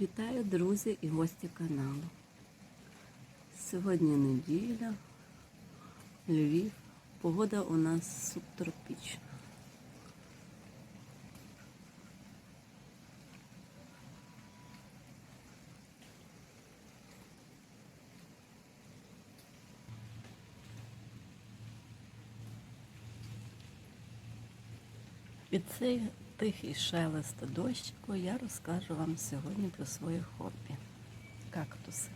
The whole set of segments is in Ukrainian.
Вітаю, друзі і гості каналу. Сьогодні неділя, Львів. Погода у нас субтропічна. Під цей тихий шелест дощику я розкажу вам сьогодні про своє хобі кактуси.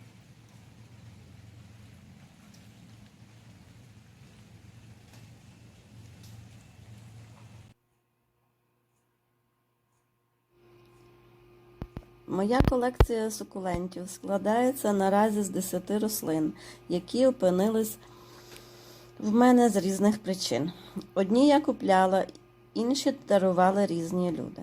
Моя колекція сукулентів складається наразі з 10 рослин, які опинились в мене з різних причин. Одні я купляла, інші дарували різні люди.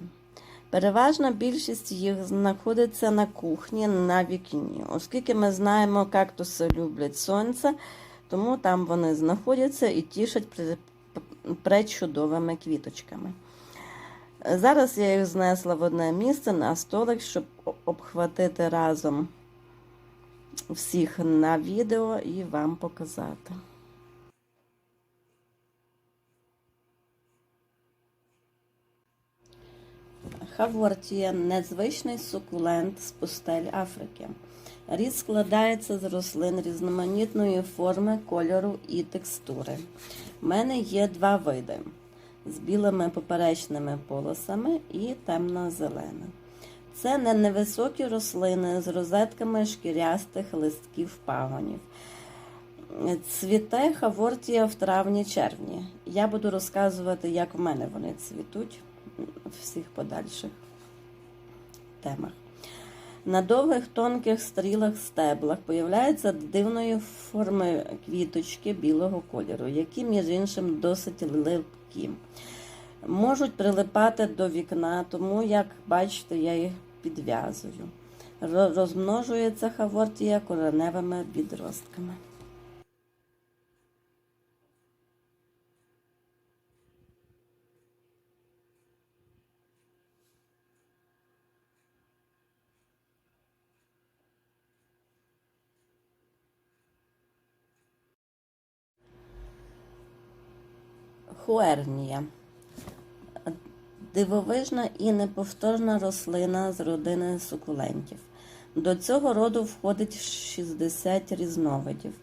Переважна більшість їх знаходиться на кухні на вікні, оскільки ми знаємо, кактуси люблять сонце, тому там вони знаходяться і тішать пречудовими квіточками. Зараз я їх знесла в одне місце на столик, щоб обхватити разом всіх на відео і вам показати. Хавортія незвичний сукулент з пустель Африки. Рід складається з рослин різноманітної форми, кольору і текстури. У мене є два види з білими поперечними полосами і темно-зелене. Це не невисокі рослини з розетками шкірястих листків пагонів. Цвіте хавортія в травні-червні. Я буду розказувати, як в мене вони цвітуть всіх подальших темах. На довгих тонких стрілах стеблах появляються дивної форми квіточки білого кольору, які, між іншим, досить липкі. Можуть прилипати до вікна, тому, як бачите, я їх підв'язую. Розмножується хавортія кореневими відростками. Хуернія. Дивовижна і неповторна рослина з родини сукулентів. До цього роду входить 60 різновидів.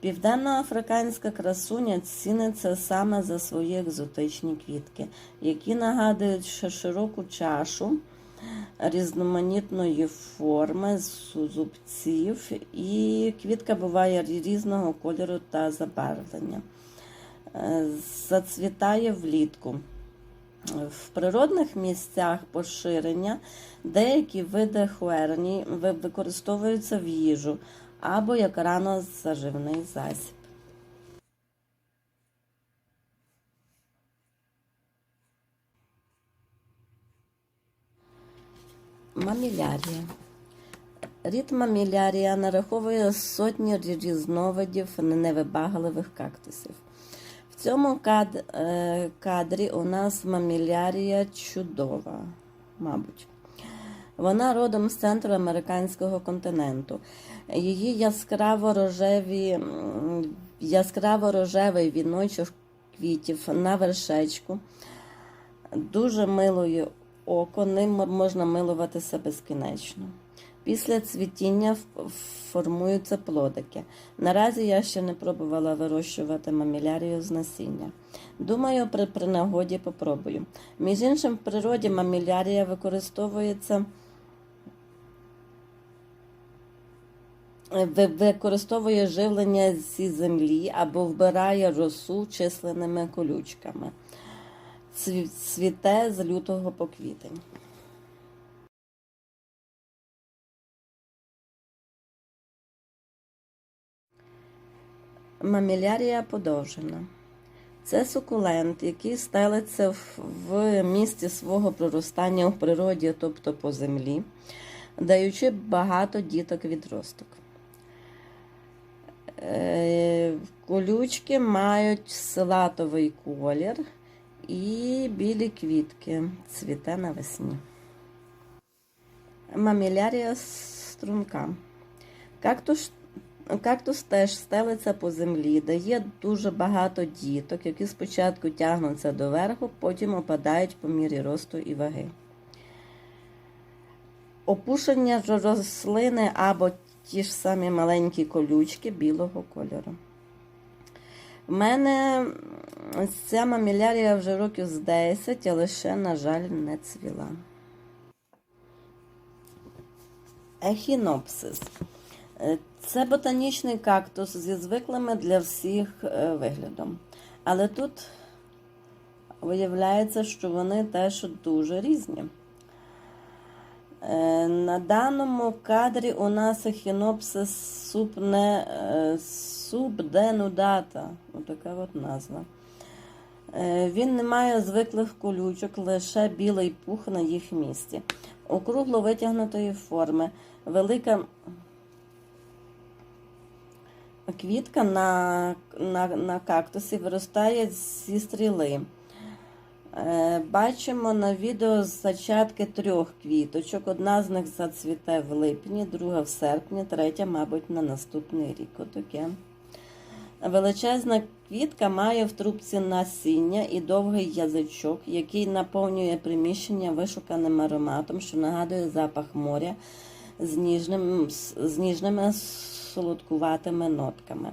Південноафриканська красуня ціниться саме за свої екзотичні квітки, які нагадують широку чашу різноманітної форми, зубців, і квітка буває різного кольору та забарвлення. Зацвітає влітку. В природних місцях поширення деякі види хуерні використовуються в їжу або як рано заживний засіб. Мамілярія. Рід мамілярія нараховує сотні різновидів невибагливих кактусів. В цьому кад... кадрі у нас мамілярія чудова, мабуть. Вона родом з центру американського континенту. Її яскраво рожевий віночок квітів на вершечку. Дуже милою око, ним можна милуватися безкінечно. Після цвітіння формуються плодики. Наразі я ще не пробувала вирощувати мамілярію з насіння. Думаю, при, при нагоді попробую. Між іншим, в природі мамілярія використовується. Використовує живлення зі землі або вбирає росу численними колючками. Цвіте з лютого по квітень. Мамілярія подовжена. Це сукулент, який стелиться в місці свого проростання в природі, тобто по землі, даючи багато діток відросток. Колючки мають силатовий колір і білі квітки цвіте навесні. мамілярія струнка. Кактус, кактус теж стелиться по землі, дає дуже багато діток, які спочатку тягнуться доверху, потім опадають по мірі росту і ваги. Опушення рослини або ті ж самі маленькі колючки білого кольору. В мене ця мамілярія вже років з 10, але ще, на жаль, не цвіла. Ехінопсис. Це ботанічний кактус зі звиклими для всіх е, виглядом. Але тут виявляється, що вони теж дуже різні. Е, На даному кадрі у нас ехінопсис субне, е, субденудата. Отака от назва. Е, Він не має звиклих колючок, лише білий пух на їх місці. Округло витягнутої форми. Велика квітка на, на, на кактусі виростає зі стріли. Е, Бачимо на відео зачатки трьох квіточок. Одна з них зацвіте в липні, друга в серпні, третя, мабуть, на наступний рік. Отаке. Величезна квітка має в трубці насіння і довгий язичок, який наповнює приміщення вишуканим ароматом, що нагадує запах моря з, ніжним, з ніжними солодкуватими нотками.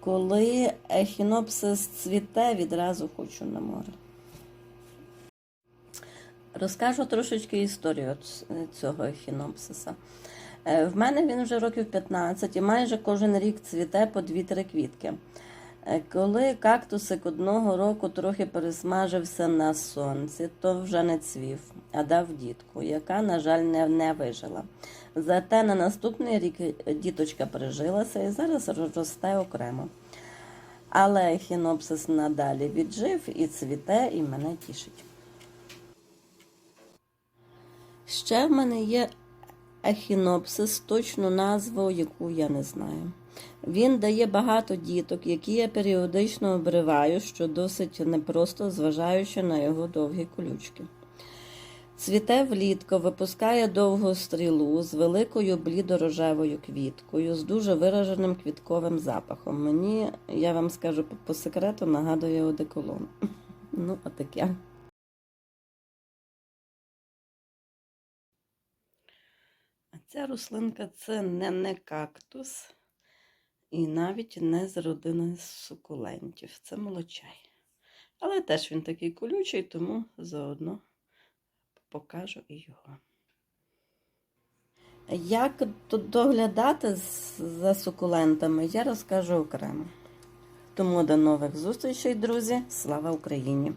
Коли ехінопсис цвіте, відразу хочу на море. Розкажу трошечки історію цього ехінопсиса. Е, В мене він вже років 15 і майже кожен рік цвіте по 2-3 квітки. Е, Коли кактусик одного року трохи пересмажився на сонці, то вже не цвів, а дав дітку, яка, на жаль, не, не вижила. Зате на наступний рік діточка прижилася і зараз росте окремо. Але ехінопсис надалі віджив і цвіте, і мене тішить. Ще в мене є ехінопсис, точну назву, яку я не знаю. Він дає багато діток, які я періодично обриваю, що досить непросто, зважаючи на його довгі колючки. Цвіте влітку, випускає довгу стрілу з великою блідорожевою квіткою, з дуже вираженим квітковим запахом. Мені, я вам скажу по, по секрету, нагадує одеколон. Ну, отаке. А ця рослинка це не, не кактус і навіть не з родини сукулентів. Це молочай. Але теж він такий колючий, тому заодно покажу і його. Як доглядати за сукулентами, я розкажу окремо. Тому до нових зустрічей, друзі. Слава Україні!